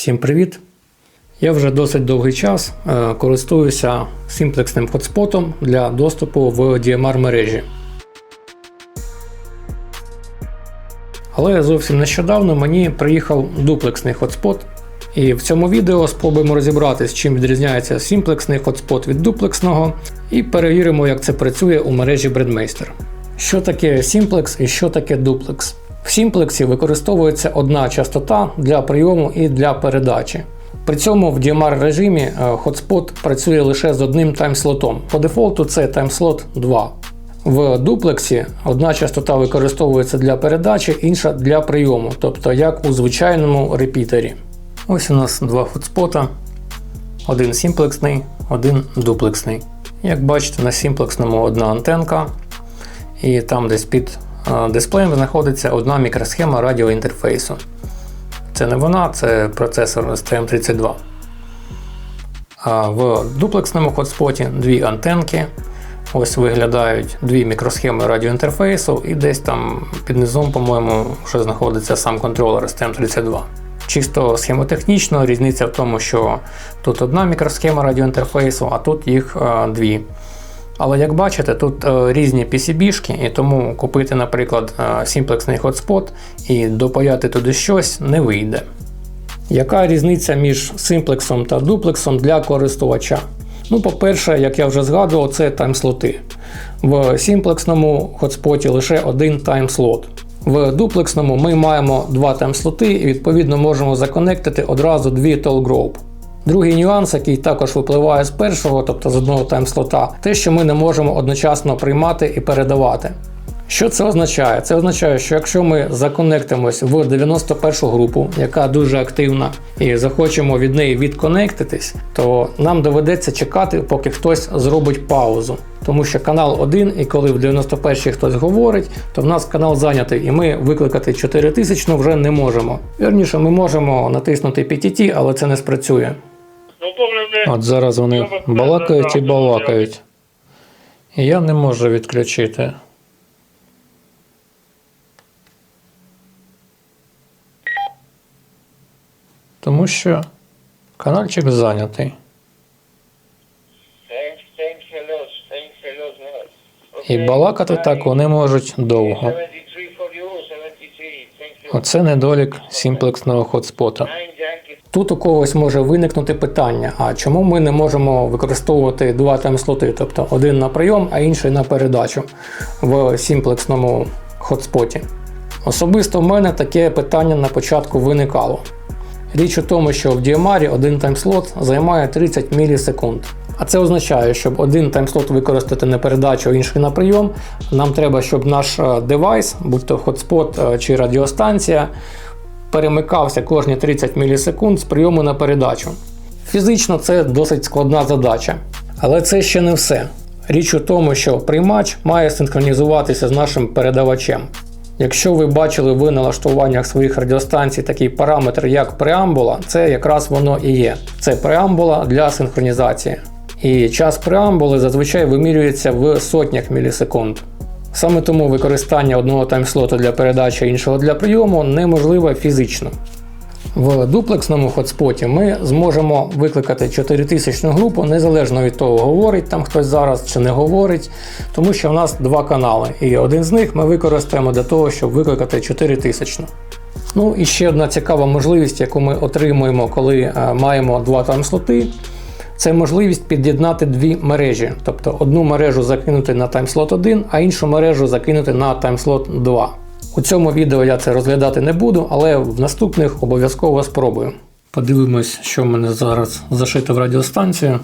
Всім привіт! Я вже досить довгий час е, користуюся симплексним хотспотом для доступу в DMR мережі. Але зовсім нещодавно мені приїхав дуплексний хотспот. І в цьому відео спробуємо розібратися, чим відрізняється симплексний хотспот від дуплексного, і перевіримо, як це працює у мережі Breadmeister. Що таке симплекс і що таке дуплекс? В симплексі використовується одна частота для прийому і для передачі. При цьому в DMR режимі е, хотспот працює лише з одним таймслотом. По дефолту це таймслот 2. В дуплексі одна частота використовується для передачі, інша для прийому, тобто як у звичайному репітері. Ось у нас два хотспота. Один симплексний, один дуплексний. Як бачите, на симплексному одна антенка, і там десь під е, дисплеєм знаходиться одна мікросхема радіоінтерфейсу. Це не вона, це процесор STM32. А в дуплексному хотспоті дві антенки. Ось виглядають дві мікросхеми радіоінтерфейсу, і десь там під низом, по-моєму, вже знаходиться сам контролер STM32. Чисто схемотехнічно різниця в тому, що тут одна мікросхема радіоінтерфейсу, а тут їх дві. Але як бачите, тут е, різні PCB-шки, і тому купити, наприклад, е, симплексний хотспот і допаяти туди щось не вийде. Яка різниця між симплексом та дуплексом для користувача? Ну, по-перше, як я вже згадував, це таймслоти. В симплексному хотспоті лише один таймслот. В дуплексному ми маємо два таймслоти і відповідно можемо законектити одразу дві толгроуп. Другий нюанс, який також випливає з першого, тобто з одного таймслота, те, що ми не можемо одночасно приймати і передавати. Що це означає? Це означає, що якщо ми законектимось в 91 групу, яка дуже активна, і захочемо від неї відконектитись, то нам доведеться чекати, поки хтось зробить паузу. Тому що канал один, і коли в 91-й хтось говорить, то в нас канал зайнятий, і ми викликати 4000 вже не можемо. Вірніше, ми можемо натиснути PTT, але це не спрацює. От зараз вони балакають і балакають. І я не можу відключити. Тому що каналчик зайнятий. І балакати так вони можуть довго. 73 for you, 73, thank you. Оце недолік симплексного хотспота. Тут у когось може виникнути питання: а чому ми не можемо використовувати два таймслоти, тобто один на прийом, а інший на передачу в симплексному хотспоті? Особисто в мене таке питання на початку виникало. Річ у тому, що в DMR один таймслот займає 30 мілісекунд. А це означає, щоб один таймслот використати на передачу, а інший на прийом, нам треба, щоб наш е, девайс, будь то хотспот е, чи радіостанція, перемикався кожні 30 мілісекунд з прийому на передачу. Фізично це досить складна задача. Але це ще не все. Річ у тому, що приймач має синхронізуватися з нашим передавачем. Якщо ви бачили в налаштуваннях своїх радіостанцій такий параметр, як преамбула, це якраз воно і є. Це преамбула для синхронізації. І час преамбули зазвичай вимірюється в сотнях мілісекунд. Саме тому використання одного таймслоту для передачі, іншого для прийому неможливе фізично. В дуплексному хотспоті ми зможемо викликати 4000 групу незалежно від того, говорить там хтось зараз чи не говорить, тому що в нас два канали, і один з них ми використаємо для того, щоб викликати 4000. Ну і ще одна цікава можливість, яку ми отримуємо, коли е, маємо два таймслоти. Це можливість під'єднати дві мережі, тобто одну мережу закинути на таймслот 1, а іншу мережу закинути на таймслот 2. У цьому відео я це розглядати не буду, але в наступних обов'язково спробую. Подивимось, що в мене зараз зашито в радіостанцію.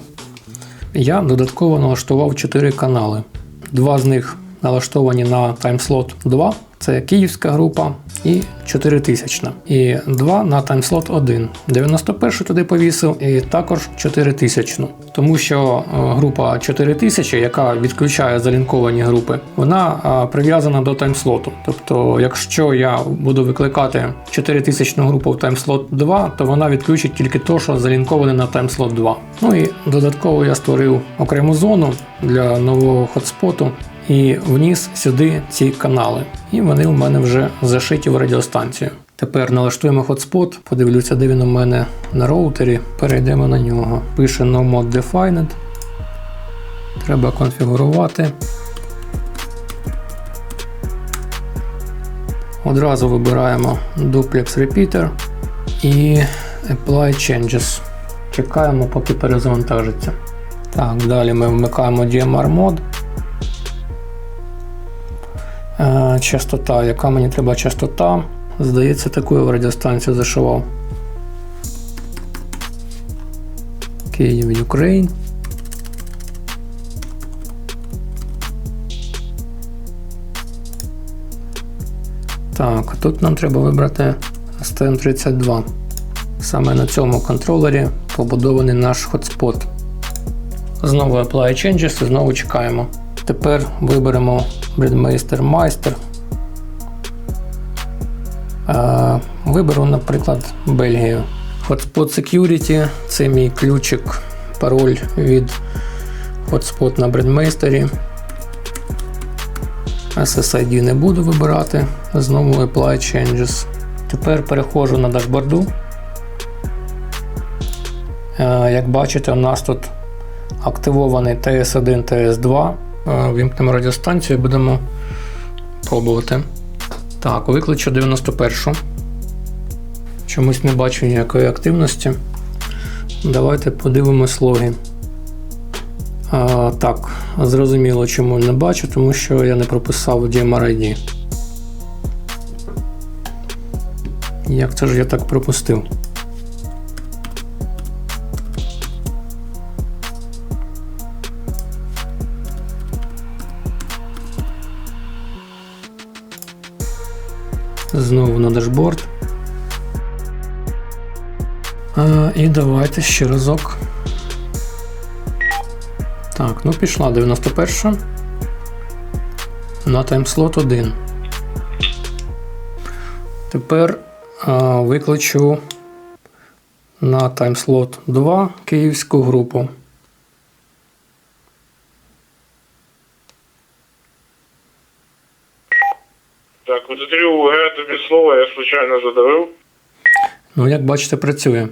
Я додатково налаштував 4 канали. Два з них налаштовані на таймслот 2, це київська група і 4000. І два на таймслот 1. 91 туди повісив і також 4000. Тому що е, група 4000, яка відключає залінковані групи, вона е, прив'язана до таймслоту. Тобто, якщо я буду викликати 4000 групу в таймслот 2, то вона відключить тільки то, що залінковане на таймслот 2. Ну і додатково я створив окрему зону для нового хотспоту і вніс сюди ці канали. І вони у мене вже зашиті в радіостанцію. Тепер налаштуємо хотспот, подивлюся, де він у мене на роутері. Перейдемо на нього. Пише no mod defined. Треба конфігурувати. Одразу вибираємо Duplex Repeater і Apply Changes. Чекаємо, поки перезавантажиться. Так, далі ми вмикаємо DMR мод. Е, частота, яка мені треба частота? Здається, таку я в радіостанцію зашивав. Київ, Україн. Так, тут нам треба вибрати STM32. Саме на цьому контролері побудований наш хотспот. Знову Apply Changes і знову чекаємо. Тепер виберемо Breadmaster Meister. Е, Виберу, наприклад, Бельгію. Hotspot Security це мій ключик, пароль від Hotspot на Breadmaster. SSID не буду вибирати. Знову Apply Changes. Тепер переходжу на дашборду. Е, Як бачите, у нас тут активований TS1, TS2. Вімкнемо радіостанцію і будемо пробувати. Так, викличу 91. Чомусь не бачу ніякої активності. Давайте подивимось логи. А, так, зрозуміло, чому не бачу, тому що я не прописав DMR ID. Як це ж я так пропустив? Знову на дашборд. І давайте ще разок. Так, ну пішла 91. На таймслот 1. Тепер а, викличу на таймслот 2 київську групу. У смотри, тобі слово я случайно задавив. Ну, як бачите, працює.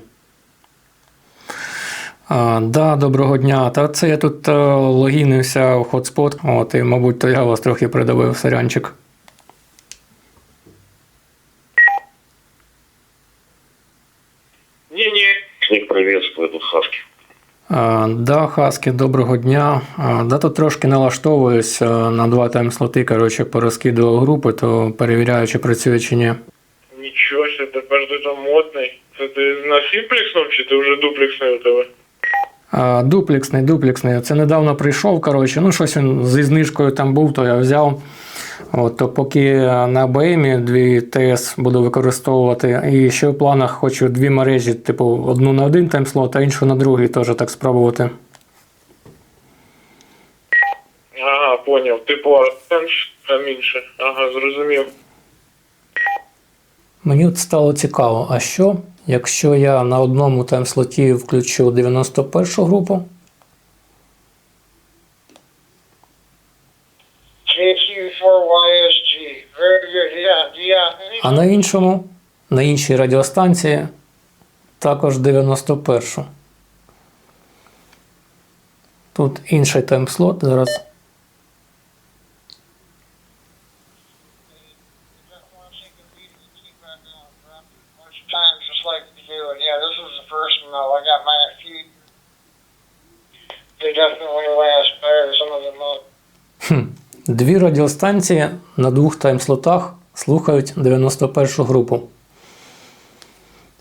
А, да, доброго дня. Та це я тут е, логінився в хотспот. От, і, мабуть, то я вас трохи придавив сорянчик. Ні-ні. Сник приветствую, тут Хаски. А, да, Хаски, доброго дня. А, да, тут трошки налаштовуюсь на два тайм-слоти, коротше, порозкидував групи, то перевіряю, чи працює чи ні. Нічого себе, тепер ти там модний. Це ти на сімплексном чи ти вже дуплексний у тебе? А, дуплексний, дуплексний. Це недавно прийшов, коротше, ну щось він зі знижкою там був, то я взяв. От, то поки на БМі дві ТС буду використовувати. І ще в планах хочу дві мережі, типу, одну на один таймслот, а іншу на другий теж так спробувати. Ага, поняв. Типу там інше. Ага, зрозумів. Мені от стало цікаво, а що, якщо я на одному таймслоті включу 91 групу, а на іншому, на іншій радіостанції також 91. Тут інший таймслот зараз. Хм. Дві радіостанції на двох таймслотах слухають 91 групу.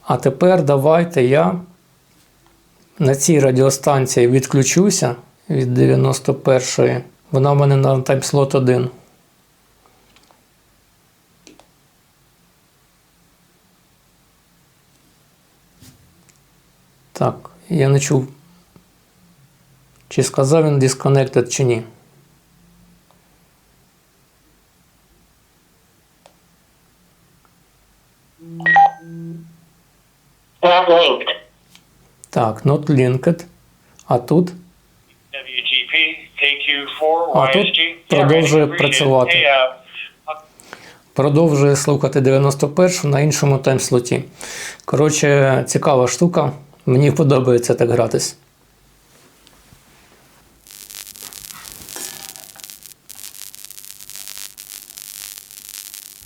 А тепер давайте я на цій радіостанції відключуся від 91-ї. Вона в мене на таймслот 1. Так, я не чув. Чи сказав він disconnected чи ні. Not linked. Так, not linked. А тут WGP, KQ4, А тут продовжує працювати. Uh, продовжує слухати 91 на іншому таймслоті. Коротше, цікава штука. Мені подобається так гратись.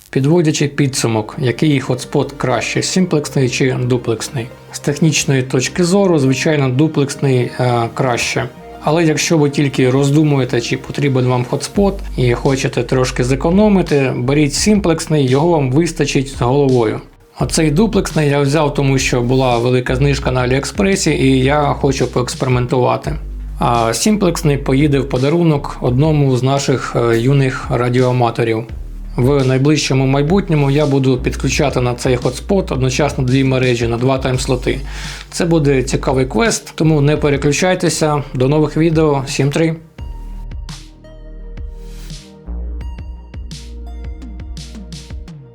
Підводячи підсумок, який хотспот краще, сімплексний чи дуплексний. З технічної точки зору, звичайно, дуплексний е, краще. Але якщо ви тільки роздумуєте, чи потрібен вам хотспот і хочете трошки зекономити, беріть сімплексний, його вам вистачить з головою. Оцей дуплексний я взяв, тому що була велика знижка на Аліекспресі, і я хочу поекспериментувати. А сімплексний поїде в подарунок одному з наших е, юних радіоаматорів. В найближчому майбутньому я буду підключати на цей хотспот одночасно дві мережі на два таймслоти. Це буде цікавий квест, тому не переключайтеся. До нових відео. Всім 3!